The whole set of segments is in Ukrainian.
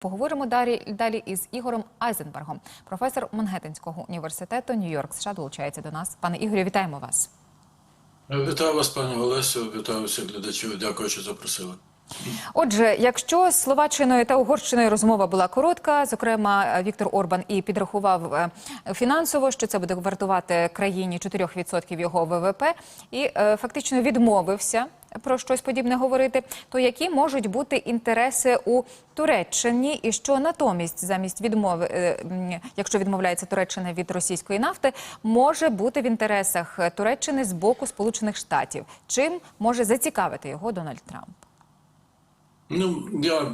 Поговоримо далі, далі із Ігорем Айзенбергом, професор Мангеттенського університету Нью-Йорк США долучається до нас. Пане Ігорю, вітаємо вас. Вітаю вас, пані Олесю, вітаю всіх глядачів. Дякую, що запросили. Отже, якщо з Словаччиною та Угорщиною розмова була коротка, зокрема Віктор Орбан і підрахував е, фінансово, що це буде вартувати країні 4% його ВВП, і е, фактично відмовився про щось подібне говорити, то які можуть бути інтереси у Туреччині, і що натомість замість відмови, е, якщо відмовляється Туреччина від російської нафти, може бути в інтересах Туреччини з боку Сполучених Штатів? Чим може зацікавити його Дональд Трамп? Ну, я,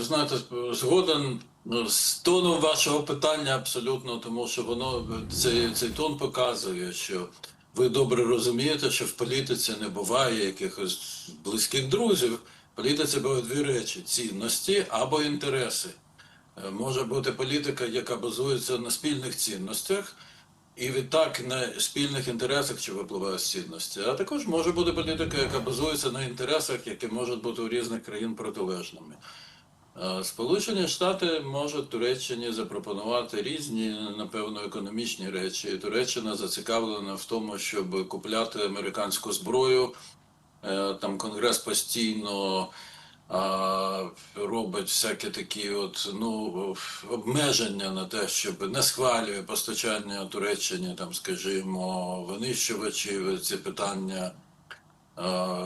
знаєте, згоден з тоном вашого питання абсолютно, тому що воно цей, цей тон показує, що ви добре розумієте, що в політиці не буває якихось близьких друзів. Політиці бувають дві речі: цінності або інтереси. Е, Може бути політика, яка базується на спільних цінностях, і відтак на спільних інтересах, що випливає з цінності. А також може бути політика, яка базується на інтересах, які можуть бути у різних країн протилежними. Е, Сполучені Штати можуть Туреччині запропонувати різні, напевно, економічні речі. Туреччина зацікавлена в тому, щоб купляти американську зброю. Е, Там Конгрес постійно робить всякі такі от ну обмеження на те, щоб не схвалює постачання Туреччині, там, скажімо, винищувачів. Ці питання е,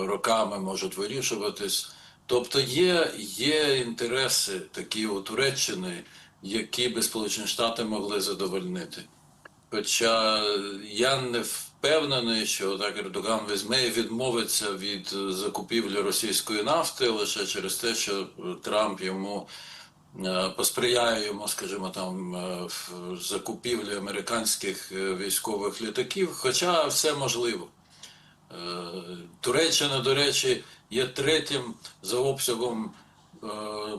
роками можуть вирішуватись. Тобто є, є інтереси такі у Туреччини, які би Сполучені Штати могли задовольнити. Хоча я не впевнений, що так Ердоган візьме і відмовиться від закупівлі російської нафти лише через те, що Трамп йому е, посприяє йому, скажімо, там е, в закупівлі американських е, військових літаків. Хоча все можливо. Е, Туреччина, до речі, є третім за обсягом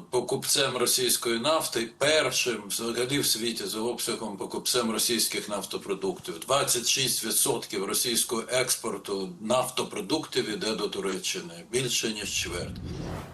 покупцем російської нафти, першим взагалі в світі за обсягом покупцем російських нафтопродуктів. 26% російського експорту нафтопродуктів іде до Туреччини, більше ніж чверть.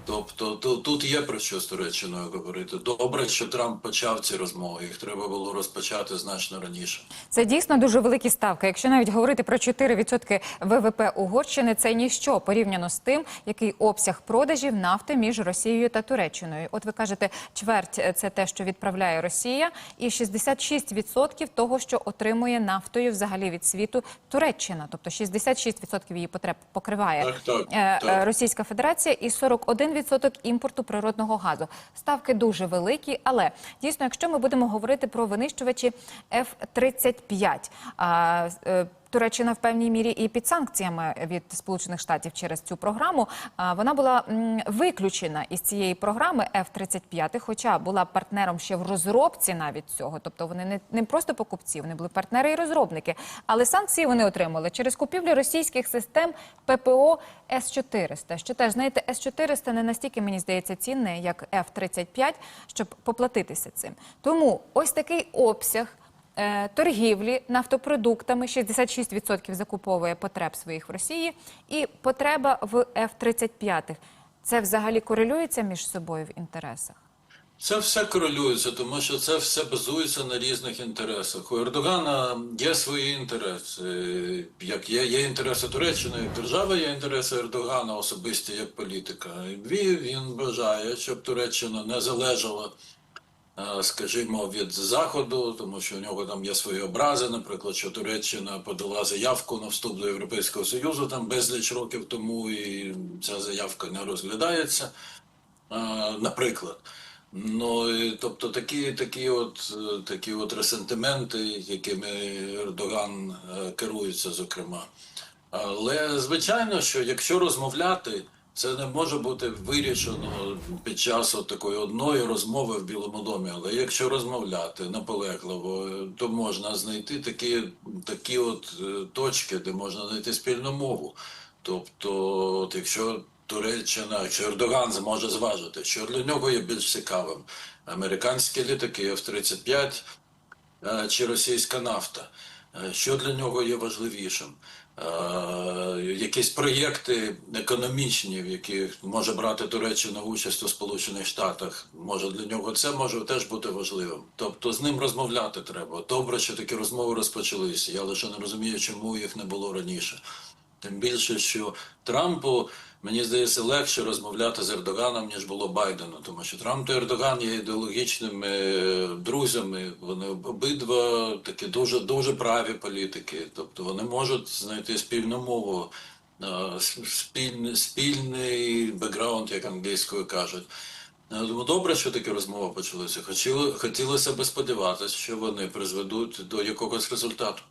Тобто ту- тут є про що з Туреччиною говорити. Добре, що Трамп почав ці розмови. Їх треба було розпочати значно раніше. Це дійсно дуже великі ставки. Якщо навіть говорити про 4% ВВП Угорщини, це ніщо порівняно з тим, який обсяг продажів нафти між Росією та Туреччиною. От ви кажете, чверть е, це те, що відправляє Росія, і 66% того, що отримує нафтою взагалі від світу Туреччина. Тобто 66% її потреб покриває Так, так, е, е, так. Російська Федерація і 41% імпорту природного газу. Ставки дуже великі, але дійсно, якщо ми будемо говорити про винищувачі F-35, а, е, Туреччина в певній мірі і під санкціями від Сполучених Штатів через цю програму. Вона була виключена із цієї програми F-35, хоча була партнером ще в розробці навіть цього. Тобто вони не, не просто покупці, вони були партнери і розробники. Але санкції вони отримали через купівлю російських систем ППО С-400. Що теж, знаєте, С-400 не настільки, мені здається, цінне, як F-35, щоб поплатитися цим. Тому ось такий обсяг торгівлі нафтопродуктами 66% закуповує потреб своїх в Росії, і потреба в F-35. Це взагалі корелюється між собою в інтересах. Це все корелюється, тому що це все базується на різних інтересах. У Ердогана є свої інтереси. Як є, є інтереси Туреччини як держави, є інтереси Ердогана особисті як політика. Він, бажає, щоб Туреччина не залежала, е, скажімо, від Заходу, тому що у нього там є свої образи, наприклад, що Туреччина подала заявку на вступ до Європейського Союзу там безліч років тому, і ця заявка не розглядається, е, наприклад. Ну, і, тобто такі, такі, от, е, такі от ресентименти, якими Ердоган е, керується, зокрема. Але звичайно, що якщо розмовляти, це не може бути вирішено під час такої одної розмови в Білому домі. Але якщо розмовляти наполегливо, то можна знайти такі, такі от е, точки, де можна знайти спільну мову. Тобто, от якщо Туреччина, якщо Ердоган зможе зважити, що для нього є більш цікавим, американські літаки F-35 е, чи російська нафта, що для нього є важливішим. е, якісь проєкти економічні, в яких може брати Туреччина участь у Сполучених Штатах. Може для нього це може теж бути важливим. Тобто з ним розмовляти треба. Добре, що такі розмови розпочалися. Я лише не розумію, чому їх не було раніше. Тим більше, що Трампу, мені здається, легше розмовляти з Ердоганом, ніж було Байдену, тому що Трамп та Ердоган є ідеологічними е, друзями. Вони обидва такі дуже дуже праві політики. Тобто вони можуть знайти спільну мову, е, спільний, спільний бекграунд, як англійською кажуть. Е, Тому добре, що такі розмови почалися. Хотіло, хотілося би сподіватися, що вони призведуть до якогось результату.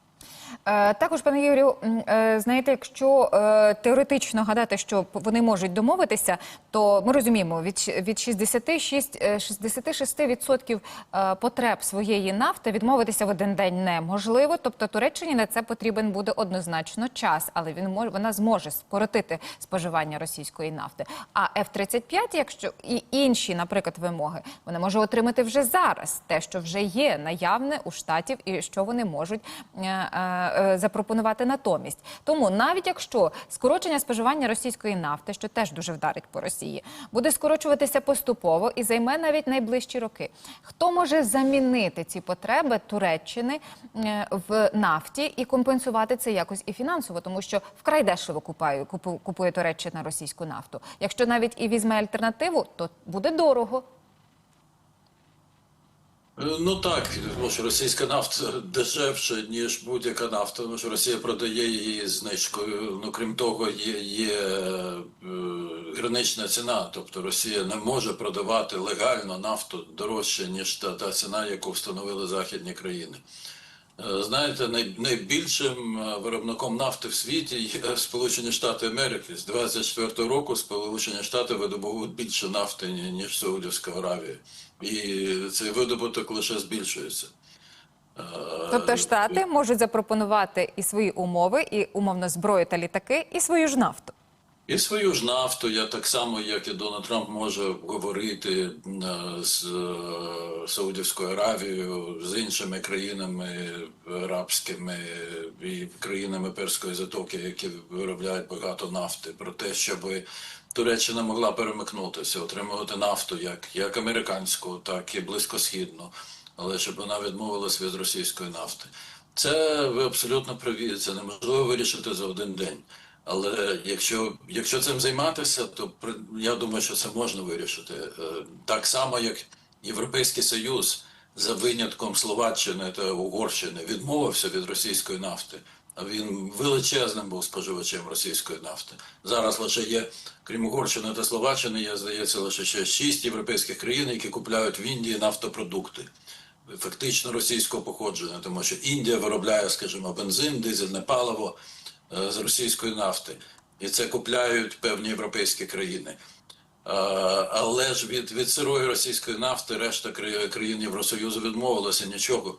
Е, Також, пане Юрію, е, знаєте, якщо е, теоретично гадати, що вони можуть домовитися, то ми розуміємо, від, від 66, е, 66% е, потреб своєї нафти відмовитися в один день неможливо. Тобто Туреччині на це потрібен буде однозначно час, але він може, вона зможе скоротити споживання російської нафти. А F-35, якщо і інші, наприклад, вимоги, вона може отримати вже зараз те, що вже є наявне у штатів, і що вони можуть запропонувати натомість. Тому навіть якщо скорочення споживання російської нафти, що теж дуже вдарить по Росії, буде скорочуватися поступово і займе навіть найближчі роки. Хто може замінити ці потреби Туреччини е, в нафті і компенсувати це якось і фінансово, тому що вкрай дешево купає, купу- купує Туреччина російську нафту. Якщо навіть і візьме альтернативу, то буде дорого. Е, Ну так, тому що російська нафта дешевша, ніж будь-яка нафта, тому що Росія продає її знижкою. Ну крім того, є, є е, гранична ціна. Тобто Росія не може продавати легально нафту дорожче, ніж та, та ціна, яку встановили західні країни. Е, Знаєте, най- найбільшим е, виробником нафти в світі є Сполучені Штати Америки. З 24 року Сполучені Штати видобувають більше нафти, ніж Саудівська Аравія. І цей видобуток лише збільшується. Е, Тобто штати можуть запропонувати і свої умови, і умовно зброю та літаки, і свою ж нафту. І свою ж нафту, я так само, як і Дональд Трамп, може говорити е, з е, Саудівською Аравією, з іншими країнами арабськими і країнами Перської затоки, які виробляють багато нафти, про те, щоб Туреччина могла перемикнутися, отримувати нафту як, як американську, так і близькосхідну, але щоб вона відмовилась від російської нафти. Це ви абсолютно праві. Це неможливо вирішити за один день. Але якщо, якщо цим займатися, то я думаю, що це можна вирішити. Е, Так само, як Європейський Союз за винятком Словаччини та Угорщини відмовився від російської нафти. А він величезним був споживачем російської нафти. Зараз лише є, крім Угорщини та Словаччини, є, здається, лише ще шість європейських країн, які купляють в Індії нафтопродукти фактично російського походження, тому що Індія виробляє, скажімо, бензин, дизельне паливо з російської нафти, і це купляють певні європейські країни. Е, Але ж від, від сирої російської нафти решта краї- країн Євросоюзу відмовилася нічого.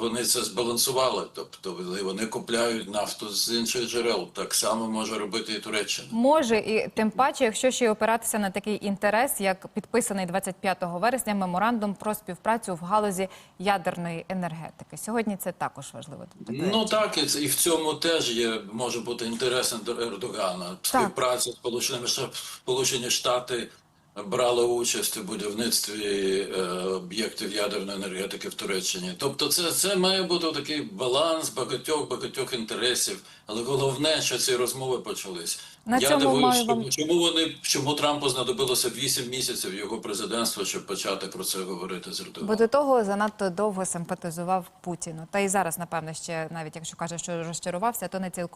Вони це збалансували, тобто вони- купляють нафту з інших джерел. Так само може робити і Туреччина. Може, і тим паче, якщо ще й опиратися на такий інтерес, як підписаний 25 вересня меморандум про співпрацю в галузі ядерної енергетики. Сьогодні це також важливо. Тобто, Ну так, і, і в цьому теж є може бути інтересом до Ердогана. Співпраця з Сполученими Шта- Штати брали участь у будівництві е, об'єктів ядерної енергетики в Туреччині. Тобто, це, це має бути такий баланс багатьох багатьох інтересів. Але головне, що ці розмови почались. На Я маю вам- чому- вони чому Трампу знадобилося 8 місяців його президентства, щоб почати про це говорити з Ердоганом. Бо до того занадто довго симпатизував Путіну. Та і зараз, напевно, ще навіть якщо каже, що розчарувався, то не цілком.